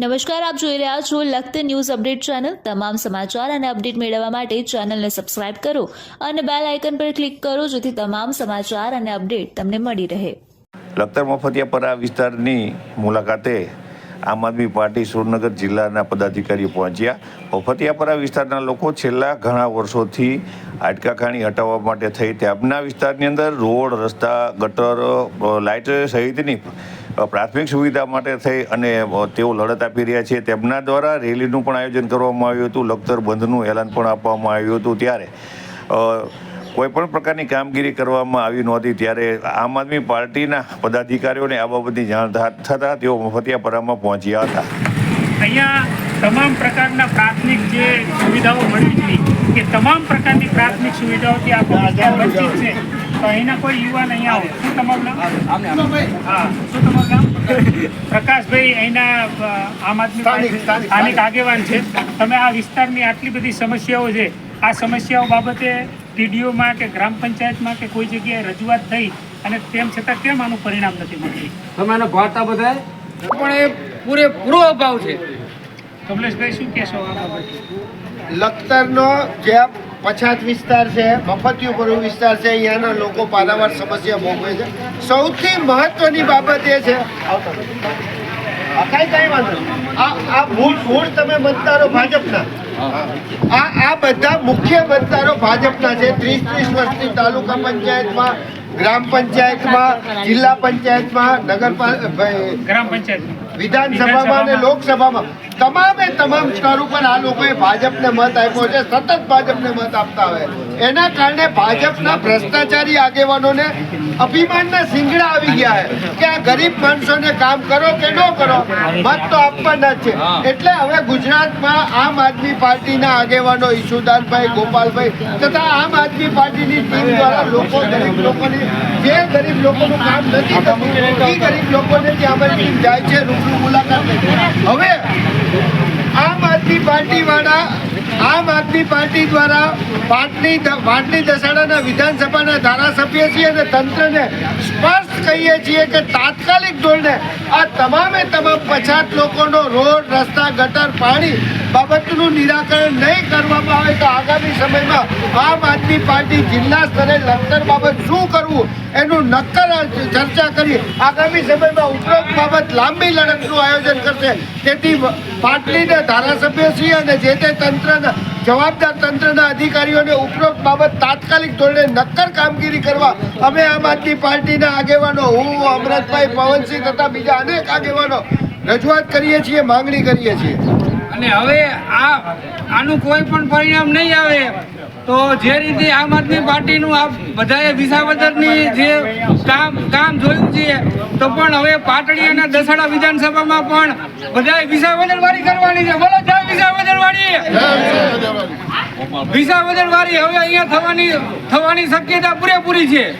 નમસ્કાર, આપ જોઈ રહ્યા છો લખત ન્યૂઝ અપડેટ ચેનલ. તમામ સમાચાર અને અપડેટ મેળવવા માટે ચેનલને સબસ્ક્રાઇબ કરો અને બેલ આઇકન પર ક્લિક કરો જેથી તમામ સમાચાર અને અપડેટ તમને મળી રહે. લખતર મફતિયાપરા વિસ્તારની મુલાકાતે આમ આદમી પાર્ટી સુરનગર જિલ્લાના પદાધિકારીઓ પહોંચ્યા. મફતિયાપરા વિસ્તારના લોકો છેલ્લા ઘણા વર્ષોથી આટકાખાણી હટાવવા માટે થઈ તેમના વિસ્તારની અંદર રોડ, રસ્તા, ગટર લાઇટ સહિતની પ્રાથમિક સુવિધા માટે થઈ અને તેઓ લડત આપી રહ્યા છે. તેમના દ્વારા રેલીનું પણ આયોજન કરવામાં આવ્યું હતું. લખતર બંધનું એલાન પણ આપવામાં આવ્યું હતું ત્યારે. કોઈપણ કોઈ પણ પ્રકારની કામગીરી કરવામાં આવી નહોતી ત્યારે આમ આદમી પાર્ટીના પદાધિકારીઓને આ બાબતની જાણ થતા તેઓ મફતિયાપરામાં પહોંચ્યા હતા. અહીંયા તમામ પ્રકારના પ્રાથમિક જે સુવિધાઓ મળી જોઈએ કે તમામ પ્રકારની પ્રાથમિક સુવિધાઓથી આપણો વિસ્તાર વંચિત છે. તો અહીંના કોઈ યુવાન અહીંયા આવે. શું તમારું નામ? હા શું તમારું નામ? પ્રકાશભાઈ અહીંના આમ આદમી પાર્ટી સ્થાનિક આગેવાન છે. તમે આ વિસ્તારની આટલી બધી સમસ્યાઓ છે આ સમસ્યાઓ બાબતે ટીડીઓમાં કે ગ્રામ પંચાયતમાં કે કોઈ જગ્યાએ રજૂઆત થઈ અને તેમ છતાં કેમ આનું પરિણામ નથી મળતું? તમે એને ભરતા બધા પણ એ પૂરેપૂરો અભાવ છે. કમલેશભાઈ શું કહેશો આ બાબતે? લખતરનો જે પછાત વિસ્તાર છે મફતિયુપુર વિસ્તાર છે અહીંયાના લોકો પારાવાર સમસ્યા ભોગવે છે. સૌથી મહત્વની બાબત એ છે કાંઈ કાંઈ વાંધો આ આ મૂળ મૂળ તમે મતદારો ભાજપના. આ આ બધા મુખ્ય મતદારો ભાજપના છે. ત્રીસ ત્રીસ વર્ષથી તાલુકા પંચાયતમાં ગ્રામ પંચાયતમાં જિલ્લા પંચાયતમાં નગરપાલિકા ગ્રામ પંચાયત વિધાનસભામાં અને લોકસભામાં. તમામે તમામ સ્તર ઉપર આ લોકોએ ભાજપને મત આપ્યો છે. સતત ભાજપને મત આપતા હોય. એના કારણે ભાજપના ભ્રષ્ટાચારી આગેવાનોને અભિમાનના સિંગડા આવી ગયા છે કે આ ગરીબ માણસોને કામ કરો કે ન કરો, મત તો આપવાના છે. એટલે હવે ગુજરાતમાં આમ આદમી પાર્ટીના આગેવાનો ઈશુદાનભાઈ, ગોપાલભાઈ તથા આમ આદમી પાર્ટીની ટીમ દ્વારા લોકો, ગરીબ લોકોની, જે ગરીબ લોકોનું કામ નથી થતું, એ ગરીબ લોકોને ત્યાં અમારી ટીમ જાય છે, રૂબરૂ મુલાકાત હવે આમ આદમી પાર્ટી વાળા આમ આદમી પાર્ટી દ્વારા પાટની પાટની દસાડાના વિધાનસભાના ધારાસભ્ય છીએ અને તંત્રને સ્પષ્ટ કહીએ છીએ કે તાત્કાલિક ધોરણે આ તમામે તમામ પછાત લોકોનો રોડ, રસ્તા, ગટર, પાણી બાબતનું નિરાકરણ નહીં કરવામાં આવે તો આગામી સમયમાં આમ આદમી પાર્ટી જિલ્લા સ્તરે લંડન બાબત શું કરવું એનું નક્કર ચર્ચા કરી. આગામી સમયમાં ઉપરોક્ત બાબત લાંબી લડતનું આયોજન કરશે. તેથી પાટલીના ધારાસભ્યશ્રી અને જે તે તંત્રના જવાબદાર તંત્રના અધિકારીઓને ઉપરોક્ત બાબત તાત્કાલિક ધોરણે નક્કર કામગીરી કરવા અમે આમ આદમી પાર્ટીના આગેવાનો હું, અમરતભાઈ, પવનસિંહ તથા બીજા અનેક આગેવાનો રજૂઆત કરીએ છીએ, માંગણી કરીએ છીએ. અને હવે આ, આનું કોઈ પણ પરિણામ નહીં આવે, તો જે રીતે આમ આદમી પાર્ટીનું આ બધાએ વિસાવદરની જે કામ કામ જોયું છે, તો પણ હવે પાટડી અને દસાડા વિધાનસભામાં પણ બધાએ વિસાવદરવાળી કરવાની છે. બોલો, જય વિસાવદરવાળી. વાળી વિસાવદર વાળી હવે અહીંયા થવાની થવાની શક્યતા પૂરેપૂરી છે.